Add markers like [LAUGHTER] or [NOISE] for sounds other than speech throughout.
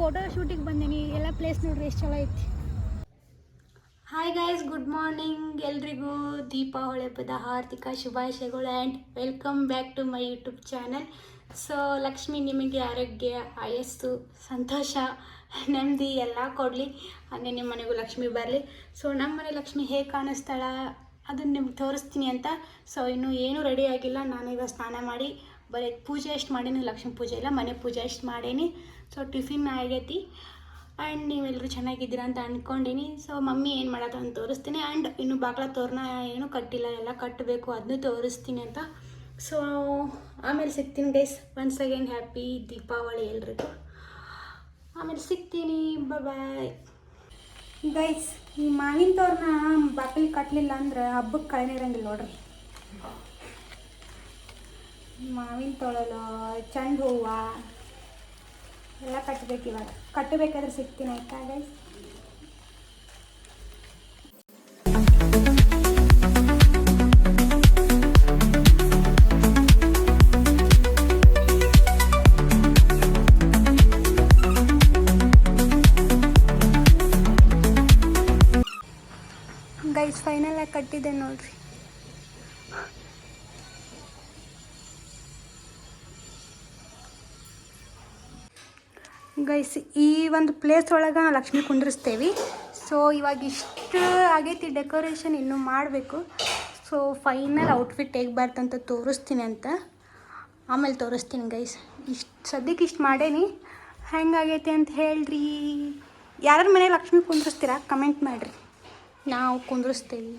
Photo ಶೂಟಿಗೆ ಬಂದೀನಿ. ಎಲ್ಲ place ನೋಡ್ರಿ, ಎಷ್ಟು ಚಲೋ ಐತಿ. ಹಾಯ್ ಗೈಸ್ ಗುಡ್ ಮಾರ್ನಿಂಗ್ ಎಲ್ರಿಗೂ ದೀಪಾವಳಿ ಹಬ್ಬದ ಹಾರ್ದಿಕ ಶುಭಾಶಯಗಳು and welcome back to my YouTube channel so Lakshmi ನಿಮಗೆ ಆರೋಗ್ಯ, ಆಯಸ್ಸು, ಸಂತೋಷ, ನೆಮ್ಮದಿ ಎಲ್ಲ ಕೊಡಲಿ. ಹಾಗೆ ನಿಮ್ಮ ಮನೆಗೂ ಲಕ್ಷ್ಮಿ ಬರಲಿ. ಸೊ ನಮ್ಮ ಮನೆ ಲಕ್ಷ್ಮಿ ಹೇಗೆ ಕಾಣಿಸ್ತಾಳ? ಅದನ್ನು ನಿಮ್ಗೆ ತೋರಿಸ್ತೀನಿ ಅಂತ. ಸೊ ಇನ್ನೂ ಏನೂ ರೆಡಿ ಆಗಿಲ್ಲ ಇವಾಗ ಸ್ನಾನ ಮಾಡಿ, ಬರೀ ಪೂಜೆ ಎಷ್ಟು ಮಾಡೀನಿ. ಲಕ್ಷ್ಮೀ ಪೂಜೆ ಇಲ್ಲ, ಮನೆ ಪೂಜೆ ಎಷ್ಟು ಮಾಡೀನಿ. ಸೊ ಟಿಫಿನ್ ಆಗೈತಿ. ಆ್ಯಂಡ್ ನೀವೆಲ್ಲರೂ ಚೆನ್ನಾಗಿದ್ದೀರಾ ಅಂತ ಅಂದ್ಕೊಂಡೀನಿ ಸೊ ಮಮ್ಮಿ ಏನು ಮಾಡೋದು ಅಂತ ತೋರಿಸ್ತೀನಿ. ಆ್ಯಂಡ್ ಇನ್ನು ಬಾಗ್ಲ ತೋರಣ ಏನು ಕಟ್ಟಿಲ್ಲ. ಎಲ್ಲ ಕಟ್ಟಬೇಕು ಅದನ್ನು ತೋರಿಸ್ತೀನಿ ಅಂತ. ಸೊ ಆಮೇಲೆ ಸಿಗ್ತೀನಿ guys once again happy Deepavali ಎಲ್ರಿಗೂ. ಆಮೇಲೆ ಸಿಗ್ತೀನಿ. ಬಾಯ್ ಗೈಸ್ ಈ ಮಾವಿನ ತೋರಣ ಬಾಗಿಲು ಕಟ್ಟಲಿಲ್ಲ ಅಂದ್ರೆ ಹಬ್ಬಕ್ಕೆ ಕಳೆನೇ ಇರಂಗಿಲ್ಲ ನೋಡ್ರಿ. ಮಾವಿನ ತೊಳಲು ಚೆಂಡು ಹೂವು. ಎಲ್ಲ ಕಟ್ಟಬೇಕು ಇವಾಗ. ಕಟ್ಟಬೇಕಾದ್ರೆ ಸಿಗ್ತೀನಿ ಆಯ್ತಾ ಗೈಸ್ ಗೈಸ್ ಫೈನಲ್ ಆಗಿ ಕಟ್ಟಿದೆ ನೋಡ್ರಿ. ಗೈಸ್ ಈ ಒಂದು ಪ್ಲೇಸ್ ಒಳಗೆ ಲಕ್ಷ್ಮಿ ಕುಂದಿರಿಸ್ತೇವೆ ಸೊ ಇವಾಗ ಇಷ್ಟು ಆಗೈತಿ ಡೆಕೋರೇಷನ್ ಇನ್ನೂ ಮಾಡಬೇಕು. ಸೊ ಫೈನಲ್ ಔಟ್ಫಿಟ್ ಹೇಗೆ ಬರ್ತಂತ ತೋರಿಸ್ತೀನಿ ಅಂತ. ಆಮೇಲೆ ತೋರಿಸ್ತೀನಿ ಗೈಸ್ ಇಷ್ಟು ಸದ್ಯಕ್ಕೆ ಇಷ್ಟು ಮಾಡೇನಿ. ಹೆಂಗಾಗೈತಿ ಅಂತ ಹೇಳ್ರಿ. ಯಾರ್ಯಾರ ಮನೆ ಲಕ್ಷ್ಮಿ ಕುಂದ್ರಿಸ್ತೀರಾ ಕಮೆಂಟ್ ಮಾಡಿರಿ. ನಾವು ಕುಂದ್ರಿಸ್ತೇವೆ.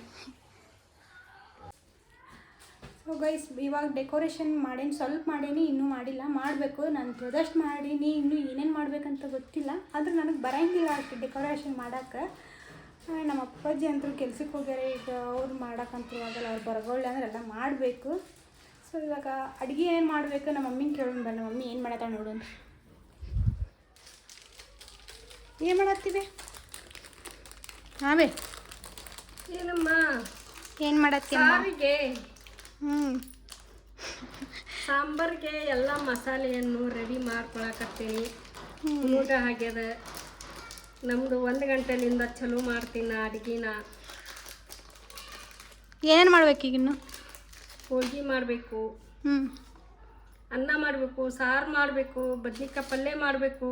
ಸೊ ಗೈಸ್ ಇವಾಗ ಡೆಕೋರೇಷನ್ ಮಾಡೇನಿ ಸ್ವಲ್ಪ ಮಾಡೇನಿ ಇನ್ನೂ ಮಾಡಿಲ್ಲ. ಮಾಡಬೇಕು ನಾನು ಪ್ರದರ್ಶ್ ಮಾಡೀನಿ ಇನ್ನೂ ಏನೇನು ಮಾಡಬೇಕಂತ ಗೊತ್ತಿಲ್ಲ. ಆದ್ರೆ ನನಗೆ ಬರೋಂಗಿಲ್ಲ ಅಷ್ಟು ಡೆಕೋರೇಷನ್ ಮಾಡೋಕ್ಕೆ ನಮ್ಮ ಅಪ್ಪಾಜಿ ಅಂತೂ ಕೆಲ್ಸಕ್ಕೆ ಹೋಗ್ಯಾರ ಈಗ ಅವ್ರು ಮಾಡೋಕ್ಕಂತೂ ಆಗಲ್ಲ ಅವ್ರು ಬರಗೊಳ್ಳೆ ಅಂದ್ರೆ ಎಲ್ಲ ಮಾಡಬೇಕು. ಸೊ ಇವಾಗ ಅಡುಗೆ ಏನು ಮಾಡಬೇಕು ನಮ್ಮ ಮಮ್ಮಿನ ಕೇಳೋಣ ಬನ್ನಿ. ಮಮ್ಮಿ ಏನು ಮಾಡತ್ತ ಅಂತ. ಏನು ಮಾಡತ್ತೀವಿ? ಹಾವೇ ಏನಮ್ಮ? ಏನು ಮಾಡತ್ತೀವಿ ಸಾಂಬಾರ್ಗೆ ಎಲ್ಲ ಮಸಾಲೆಯನ್ನು ರೆಡಿ ಮಾಡ್ಕೊಳಕತ್ತೀನಿ. ಊಟ ಆಗ್ಯದ. ನಮ್ದು ಒಂದು ಗಂಟೆಲಿಂದ ಚಲೋ ಮಾಡ್ತೀನಿ ನಾ ಅಡ್ಗಿನ. ಏನೇನು ಮಾಡ್ಬೇಕು ಈಗ ಇನ್ನು? ಹೋಳ್ಗೆ ಮಾಡಬೇಕು. ಹ್ಞೂ ಅನ್ನ ಮಾಡಬೇಕು ಸಾರು ಮಾಡಬೇಕು ಬದ್ನಿಕಾಯಿ ಪಲ್ಯ ಮಾಡಬೇಕು.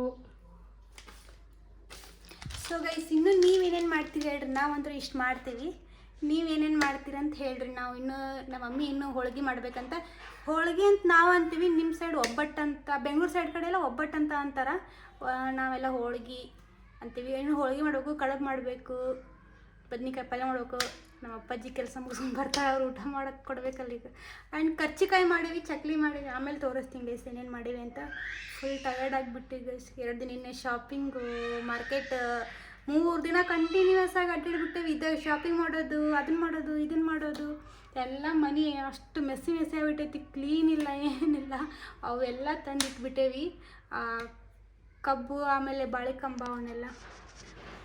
ಸೊ ಗೈಸ್ ಇನ್ನು ನೀವೇನೇನು ಮಾಡ್ತೀವಿ ಹೇಳ್ರಿ? ನಾವಂತೂ ಇಷ್ಟು ಮಾಡ್ತೀವಿ. ನೀವೇನೇನು ಅಂತ ಹೇಳ್ರಿ. ನಾವು ಇನ್ನೂ ನಮ್ಮ ಮಮ್ಮಿ ಇನ್ನೂ ಹೋಳ್ಗೆ ಮಾಡ್ಬೇಕಂತ. ಹೋಳ್ಗೆ ಅಂತ ನಾವು ಅಂತೀವಿ ನಿಮ್ಮ ಸೈಡ್ ಒಬ್ಬಟ್ಟು ಅಂತ, ಬೆಂಗಳೂರು ಸೈಡ್ ಕಡೆ ಎಲ್ಲ ಒಬ್ಬಟ್ಟು ಅಂತ ಅಂತಾರೆ. ನಾವೆಲ್ಲ ಹೋಳ್ಗೆ ಅಂತೀವಿ. ಇನ್ನು ಹೋಳ್ಗೆ ಮಾಡಬೇಕು, ಕಡುಬು ಮಾಡಬೇಕು, ಬದ್ನಿಕಾಯಿ ಪಲ್ಯ ಮಾಡಬೇಕು. ನಮ್ಮ ಅಪ್ಪಾಜಿ ಕೆಲಸ ಮುಗಿಸ್ಕೊಂಡು ಬರ್ತಾರೆ, ಅವ್ರು ಊಟ ಮಾಡೋಕ್ಕೆ ಕೊಡ್ಬೇಕಲ್ಲ ಈಗ. ಆ್ಯಂಡ್ ಕರ್ಚಿಕಾಯಿ ಮಾಡೀವಿ, ಚಕ್ಲಿ ಮಾಡೀವಿ. ಆಮೇಲೆ ತೋರಿಸ್ತೀನಿ ಗೈಸ್ ಏನೇನು ಮಾಡೀವಿ ಅಂತ. ಫುಲ್ ಟಯರ್ಡ್ ಆಗಿಬಿಟ್ಟು ಎರಡು ದಿನ ಶಾಪಿಂಗು ಮಾರ್ಕೆಟ್ ಮೂರು ದಿನ ಕಂಟಿನ್ಯೂಸ್ ಆಗಿ ಅಡ್ಡಾಡ್ಬಿಟ್ಟೇವಿ ಇದು ಶಾಪಿಂಗ್ ಮಾಡೋದು ಅದನ್ನ ಮಾಡೋದು ಇದನ್ನ ಮಾಡೋದು. ಎಲ್ಲ ಮನೆ ಅಷ್ಟು ಮೆಸ್ಸಿ ಮೆಸ್ಸಿ ಆಗಿಬಿಟ್ಟೈತಿ. ಕ್ಲೀನ್ ಇಲ್ಲ, ಏನಿಲ್ಲ. ಅವೆಲ್ಲ ತಂದಿಟ್ಬಿಟ್ಟೇವಿ. ಕಬ್ಬು, ಆಮೇಲೆ ಬಾಳೆಕಂಬ ಅವನ್ನೆಲ್ಲ.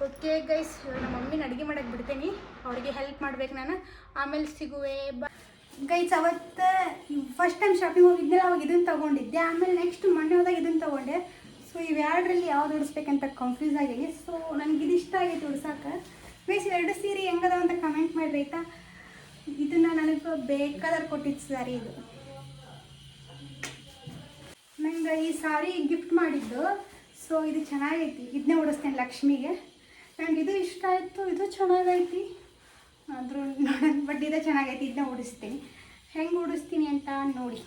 ಓಕೆ ಗೈಸ್ ನಮ್ಮ ಮಮ್ಮಿನ ಅಡುಗೆ ಮಾಡೋಕ್ಕೆ ಬಿಡ್ತೀನಿ. ಅವ್ರಿಗೆ ಹೆಲ್ಪ್ ಮಾಡ್ಬೇಕು ನಾನು. ಆಮೇಲೆ ಸಿಗುವೆ, ಬ ಗೈಸ್ ಅವತ್ತು ಫಸ್ಟ್ ಟೈಮ್ ಶಾಪಿಂಗ್ ಹೋಗಿದ್ದೆಲ್ಲ ಅವಾಗ ಇದನ್ನು ತೊಗೊಂಡಿದ್ದೆ. ಆಮೇಲೆ ನೆಕ್ಸ್ಟ್ ಮೊನ್ನೆ ಹೋದಾಗ ಇದನ್ನು ತೊಗೊಂಡೆ. ಸೊ ಇವೆರಡರಲ್ಲಿ ಯಾವ್ದು ಉಡಿಸ್ಬೇಕಂತ ಕನ್ಫ್ಯೂಸ್ ಆಗಿದೆ ಸೊ ನನಗೆ ಇದು ಇಷ್ಟ ಆಗೈತೆ ಉಡ್ಸಕ್ಕೆ ಬೇಸ್ ಎರಡು ಸೀರೆ ಹೆಂಗದ ಅಂತ ಕಮೆಂಟ್ ಮಾಡಿರಿ, ಆಯ್ತಾ? ಇದನ್ನ ನನಗೆ ಬೇಕಾದ್ರೆ ಕೊಟ್ಟಿದ್ದು ಸಾರಿ ಇದು. ನಂಗೆ ಈ ಸಾರಿ ಗಿಫ್ಟ್ ಮಾಡಿದ್ದು. ಸೊ ಇದು ಚೆನ್ನಾಗೈತಿ. ಇದನ್ನೇ ಉಡಿಸ್ತೇನೆ ಲಕ್ಷ್ಮಿಗೆ. ನಂಗೆ ಇದು ಇಷ್ಟ ಆಯಿತು. ಇದು ಚೆನ್ನಾಗೈತಿ. ಆದರೂ ನೋಡೋಣ ಬಟ್ ಇದೇ ಚೆನ್ನಾಗೈತಿ. ಇದನ್ನ ಉಡಿಸ್ತೀನಿ ಹೆಂಗೆ ಉಡಿಸ್ತೀನಿ ಅಂತ ನೋಡಿ.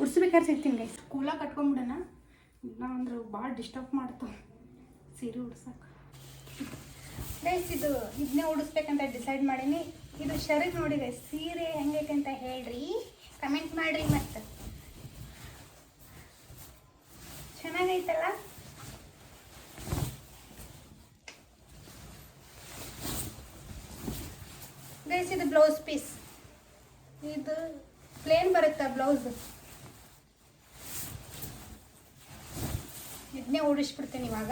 ಉಡಿಸ್ಬೇಕಾದ್ರೆ ಸಿಗ್ತೀನಿ ಗೈಸ್ ಕೂಲ ಕಟ್ಕೊಂಬಿಡೋಣ ಇಲ್ಲ ಅಂದ್ರೆ ಭಾಳ ಡಿಸ್ಟರ್ಬ್ ಮಾಡ್ತಾವೆ. ಸೀರೆ ಉಡ್ಸಕ್ಕೆ ಗೈಸ್ ಇದು ಇದನ್ನೇ ಉಡಿಸ್ಬೇಕಂತ ಡಿಸೈಡ್ ಮಾಡೀನಿ. ಇದು ಶರೀರ್ ನೋಡಿ ಗೈಸ್ ಸೀರೆ ಹೆಂಗೈತೆ ಅಂತ ಹೇಳ್ರಿ. ಕಮೆಂಟ್ ಮಾಡಿರಿ ಮತ್ತೆ. ಚೆನ್ನಾಗೈತಲ್ಲ? ಗೈಸ್ ಇದು ಬ್ಲೌಸ್ ಪೀಸ್ ಇದು ಪ್ಲೇನ್ ಬರುತ್ತಾ ಬ್ಲೌಸ್ ಇದನ್ನೇ ಉಡಿಸ್ಬಿಡ್ತೀನಿ ಇವಾಗ.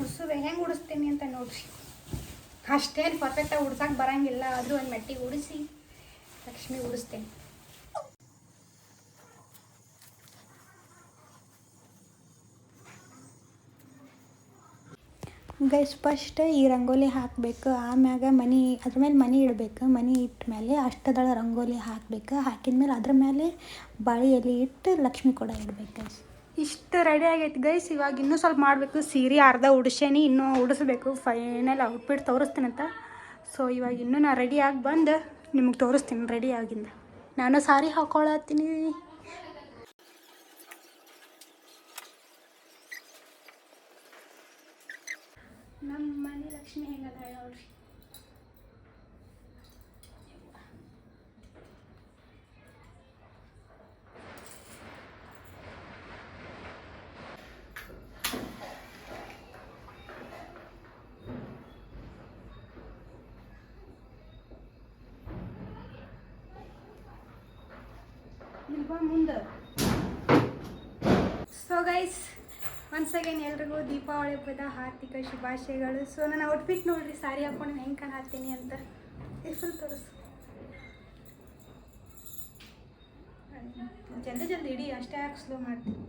ಉಡ್ಸೋದು, ಹೆಂಗೆ ಉಡಿಸ್ತೀನಿ ಅಂತ ನೋಡಿರಿ ಅಷ್ಟೇನು ಪರ್ಫೆಕ್ಟಾಗಿ ಉಡ್ಸೋಕೆ ಬರಂಗಿಲ್ಲ, ಆದರೂ ಒಂದು ಮೆಟ್ಟಿಗೆ ಉಡಿಸಿ ಲಕ್ಷ್ಮಿ ಉಡಿಸ್ತೇನೆ. ಗೈಸ್, ಫಸ್ಟ್ ಈ ರಂಗೋಲಿ ಹಾಕಬೇಕು, ಆಮ್ಯಾಗ ಮನೆ, ಅದ್ರ ಮೇಲೆ ಮನೆ ಇಡಬೇಕು. ಮನೆ ಇಟ್ಟ ಮೇಲೆ ಅಷ್ಟದಳ ರಂಗೋಲಿ ಹಾಕಬೇಕು. ಹಾಕಿದ ಮೇಲೆ ಅದ್ರ ಮೇಲೆ ಬಾಳಿಯಲ್ಲಿ ಎಲೆ ಇಟ್ಟು ಲಕ್ಷ್ಮಿ ಕೂಡ ಇಡ್ಬೇಕು ಗೈಸ್. ಇಷ್ಟು ರೆಡಿ ಆಗೈತೆ ಗೈಸ್ ಇವಾಗ ಇನ್ನೂ ಸ್ವಲ್ಪ ಮಾಡಬೇಕು. ಸೀರೆ ಅರ್ಧ ಉಡ್ಸೇನಿ, ಇನ್ನೂ ಉಡಿಸ್ಬೇಕು. ಫೈನಲ್ ಔಟ್ಫಿಟ್ ತೋರಿಸ್ತೀನಂತ ಸೊ ಇವಾಗ ಇನ್ನೂ ನಾನು ರೆಡಿ ಆಗಿ ಬಂದು ನಿಮಗೆ ತೋರಿಸ್ತೀನಿ ರೆಡಿ ಆಗಿಂದ. ನಾನು ಸಾರಿ ಹಾಕೊಳತ್ತೀನಿ. ನಮ್ಮ ಮನೆ ಲಕ್ಷ್ಮಿ ಹೆಂಗದ ನೋಡ್ರಿ ಮುಂದೆ. ಸೊ ಗೈಸ್ ಒನ್ಸ್ ಅಗೇನ್ ಎಲ್ರಿಗೂ ದೀಪಾವಳಿ ಹಬ್ಬದ ಹಾರ್ದಿಕ ಶುಭಾಶಯಗಳು. ಸೊ ನಾನು ಔಟ್ಫಿಟ್ ನೋಡ್ರಿ ಸಾರಿ ಹಾಕೊಂಡು ಹೆಂಗೆ ಕಾಣಾತೀನಿ ಅಂತ. ಫುಲ್ ತೋರಿಸು. ಜಲ್ದಿ ಜಲ್ದಿ ಇಡಿ, ಅಷ್ಟೇ ಯಾಕೆ ಸ್ಲೋ ಮಾಡ್ತೀನಿ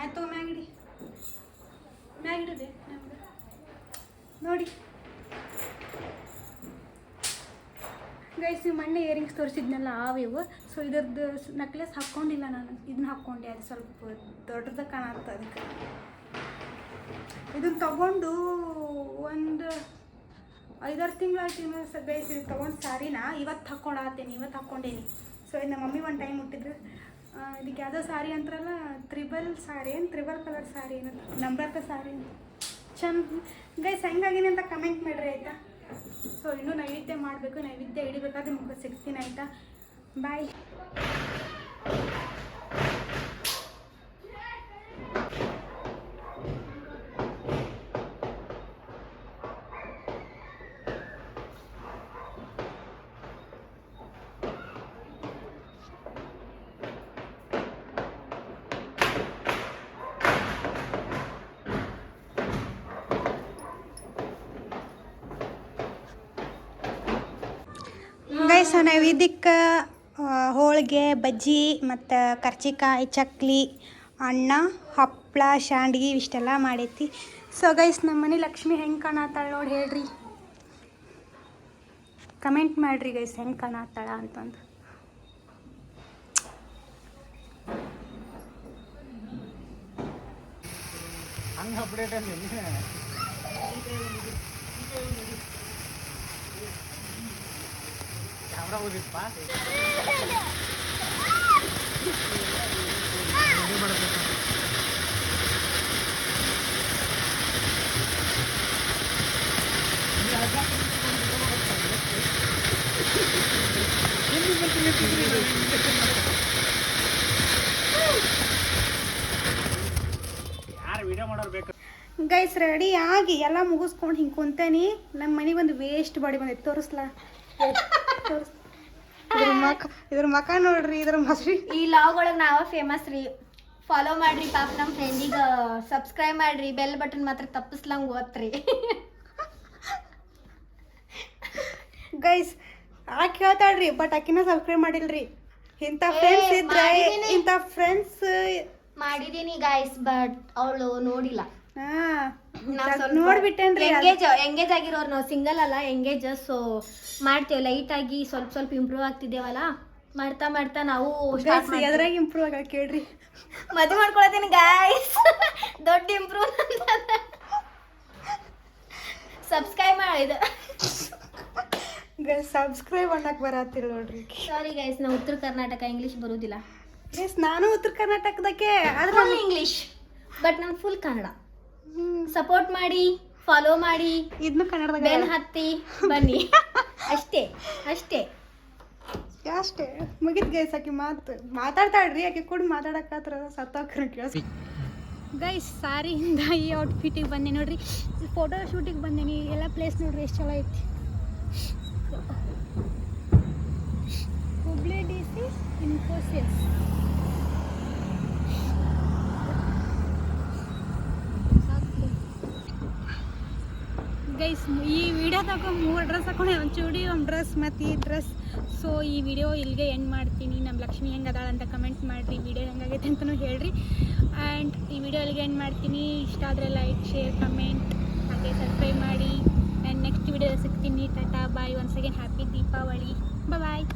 ಆಯ್ತು ಮ್ಯಾಗಿಡಿ. ಮ್ಯಾಗಿಡದೆ ಮ್ಯಾಗ್ ನಮ್ಗೆ ನೋಡಿ. ಗೈಸ್ ಈ ಮೊನ್ನೆ ಇಯರಿಂಗ್ಸ್ ತೋರಿಸಿದ್ನಲ್ಲ, ಆವಿವು. ಸೊ ಇದ್ರದ್ದು ನೆಕ್ಲೆಸ್ ಹಾಕ್ಕೊಂಡಿಲ್ಲ ನಾನು. ಇದನ್ನ ಹಾಕ್ಕೊಂಡೆ, ಅದು ಸ್ವಲ್ಪ ದೊಡ್ಡದ ಕಾಣತ್ತೆ ಅದಕ್ಕೆ. ಇದನ್ನ ತಗೊಂಡು ಒಂದು ಐದಾರು ತಿಂಗಳಾಯ್ತು ಸ ಗೈಸ್ ಇದು ತೊಗೊಂಡು ಸಾರಿನ? ಇವತ್ತು ಹಾಕ್ಕೊಳತ್ತೀನಿ ಇವತ್ತು ಹಾಕ್ಕೊಂಡೇನಿ. ಸೊ ಇದು ನಮ್ಮ ಮಮ್ಮಿ ಒಂದು ಟೈಮ್ ಹುಟ್ಟಿದ್ರು. ಇದಕ್ಕೆ ಯಾವುದೋ ಸಾರಿ ಅಂತಾರಲ್ಲ, ತ್ರಿಬಲ್ ಸಾರಿ ಏನು? ತ್ರಿಬಲ್ ಕಲರ್ ಸಾರಿ ಏನು ನಮ್ರತ ಸಾರಿ ಚಂದ. ಗೈಸ್ ಹೆಂಗಾಗಿನಿ ಅಂತ ಕಮೆಂಟ್ ಮಾಡಿರಿ, ಆಯಿತಾ? ಸೊ ಇನ್ನೂ ನೈವೇದ್ಯ ಮಾಡಬೇಕು ನೈವೇದ್ಯ ಹಿಡಿಬೇಕಾದ್ರೆ ಮುಖ ಸಿಗ್ತೀನಿ ಆಯಿತಾ? ಬಾಯ್ ಗೈಸ್ ಇದಕ್ಕೆ ಹೋಳಿಗೆ, ಬಜ್ಜಿ, ಮತ್ತು ಕರ್ಚಿಕಾಯಿ, ಚಕ್ಲಿ, ಅನ್ನ ಹಪ್ಪಳ ಶಾಂಡ್ಗಿ ಇಷ್ಟೆಲ್ಲ ಮಾಡೈತಿ. ಸೊ ಗೈಸ್ ನಮ್ಮ ಮನೆ ಲಕ್ಷ್ಮಿ ಹೆಂಗೆ ಕಾಣತ್ತಾಳೆ ನೋಡಿ ಹೇಳ್ರಿ. ಕಮೆಂಟ್ ಮಾಡಿರಿ ಗೈಸ್ ಹೆಂಗೆ ಕಾಣತ್ತಾಳ ಅಂತಂದು. ಅಪ್ಡೇಟ್ ಅಲ್ಲಿ ಕ್ಯಾಮ್ರಾ ಓದಿತ್ತಪ್ಪ ಯಾರು ವಿಡಿಯೋ ಮಾಡೋರು ಬೇಕು ಗೈಸ್ ರೆಡಿ ಆಗಿ ಎಲ್ಲ ಮುಗಿಸ್ಕೊಂಡು ಹಿಂಗೆ ಕುಂತೇನಿ. ನಮ್ಮ ಮನೆಗೆ ಒಂದು ವೇಸ್ಟ್ ಬಾಡಿ ಬಂದೈತೆ ತೋರಿಸ್ಲಾ? ತೋರಿಸ್ ಇದ್ರ ಮಕ ಇದ್ರ ಮಕ ನೋಡ್ರಿ ಇದ್ರ ಮಸ್ರಿ. ಈ ಲಾಗ್ ಒಳಗೆ ನಾವ ಫೇಮಸ್ ರೀ. ಫಾಲೋ ಮಾಡ್ರಿ ಪಾಪ ನಮ್ಮ ಫ್ರೆಂಡಿಗೆ ಸಬ್ಸ್ಕ್ರೈಬ್ ಮಾಡ್ರಿ ಬೆಲ್ ಬಟನ್ ಮಾತ್ರ ತಪ್ಪಿಸ್ಲಂಗ್ ಓದ್ರಿ ಗೈಸ್ ಆಕೆ ಹೇಳ್ತಾಳ್ರಿ ಬಟ್ ಆಕಿನ ಸಬ್ಸ್ಕ್ರೈಬ್ ಮಾಡಿಲ್ರಿ. ಇಂಥ ಫ್ರೆಂಡ್ಸ್ ಇದ್ರೆ ಮಾಡಿದೀನಿ. ಇಂಥ ಫ್ರೆಂಡ್ಸ್ ಮಾಡಿದೀನಿ ಗಾಯ್ಸ್ ಬಟ್ ಅವಳು ನೋಡಿಲ್ಲ. ಹಾ. ನೋಡ್ಬಿಟ್ಟೇನ್ರಿ. ಎಂಗೇಜ್ ಎಂಗೇಜ್ ಆಗಿರೋರು ನಾವು ಸಿಂಗಲ್ ಅಲ್ಲ ಎಂಗೇಜ್ ಸೊ ಮಾಡ್ತೇವೆ. ಲೈಟ್ ಆಗಿ ಸ್ವಲ್ಪ ಸ್ವಲ್ಪ ಇಂಪ್ರೂವ್ ಆಗ್ತಿದ್ದೇವಲ್ಲ? ಮಾಡ್ತಾ ಮಾಡ್ತಾ ನಾವು ಎದ್ರಾಗ ಇಂಪ್ರೂವ್ ಆಗ ಕೇಳ್ರಿ ಮದುವೆ ಮಾಡ್ಕೊಳತೀನಿ ಗಾಯ್ಸ್ ದೊಡ್ಡ ಇಂಪ್ರೂವ್ ಸಬ್ಸ್ಕ್ರೈಬ್ ಮಾಡಿದ ಸಬ್ಸ್ಕ್ರೈಬ್ ಅನ್ನಕ್ ಬರತ್ತಿಲ್ಲ ನೋಡ್ರಿ. ಸಾರಿ ಗೈಸ್ ನಾವು ಉತ್ತರ ಕರ್ನಾಟಕ ಇಂಗ್ಲಿಷ್ ಬರೋದಿಲ್ಲ. ಎಸ್ ನಾನು ಉತ್ತರ ಕರ್ನಾಟಕದಕ್ಕೆ ಫುಲ್ ಇಂಗ್ಲಿಷ್ ಬಟ್ ನಾನು ಫುಲ್ ಕನ್ನಡ. ಸಪೋರ್ಟ್ ಮಾಡಿ ಫಾಲೋ ಮಾಡಿ ಇದನ್ನು ಕನ್ನಡದ ಬೆನ್ ಹತ್ತಿ ಬನ್ನಿ. [LAUGHS] ಅಷ್ಟೇ ಅಷ್ಟೇ. ಅಷ್ಟೇ. ಮುಗಿತ್ ಗೈಸ್ ಆಕಿ ಮಾತು ಮಾತಾಡ್ತಾಳ್ರಿ ಆಕೆ ಕೂಡ ಮಾತಾಡಕತ್ರ ಸತ್ತೋಕ್ರ ಕೇಳಿಸ್ ಗೈಸ್ ಸಾರಿಯಿಂದ ಈ ಔಟ್ಫಿಟಿಗೆ ಬಂದೆ ನೋಡ್ರಿ. ಫೋಟೋ ಶೂಟಿಗೆ ಬಂದೇನಿ. ಎಲ್ಲ ಪ್ಲೇಸ್ ನೋಡ್ರಿ ಎಷ್ಟು ಚಲೋ ಐತಿ. Hubli D C Infosys guys ಈ ವಿಡಿಯೋದಾಗ ಮೂರು ಡ್ರೆಸ್ ಹಾಕೊಂಡೆ. ಒಂದು ಚೂಡಿ, ಒಂದು ಡ್ರೆಸ್ ಮತ್ತು ಈ ಡ್ರೆಸ್ ಸೊ ಈ ವಿಡಿಯೋ ಇಲ್ಲಿಗೆ ಎಂಡ್ ಮಾಡ್ತೀನಿ. ನಮ್ಮ ಲಕ್ಷ್ಮಿ ಹೆಂಗೆ ಅದಾಳ ಅಂತ ಕಮೆಂಟ್ ಮಾಡಿರಿ. ವಿಡಿಯೋ ಹೆಂಗಾಗೈತೆ ಅಂತಲೂ ಹೇಳ್ರಿ. ಆ್ಯಂಡ್ ಈ ವಿಡಿಯೋ ಇಲ್ಲಿಗೆ ಎಂಡ್ ಮಾಡ್ತೀನಿ. ಇಷ್ಟ ಆದರೆ ಲೈಕ್ ಶೇರ್ ಕಮೆಂಟ್ ಹಾಗೆ ಸಬ್ಸ್ಕ್ರೈಬ್ ಮಾಡಿ. ಆ್ಯಂಡ್ ನೆಕ್ಸ್ಟ್ ವಿಡಿಯೋ ಸಿಗ್ತೀನಿ. Tata bye once again happy Deepavali bye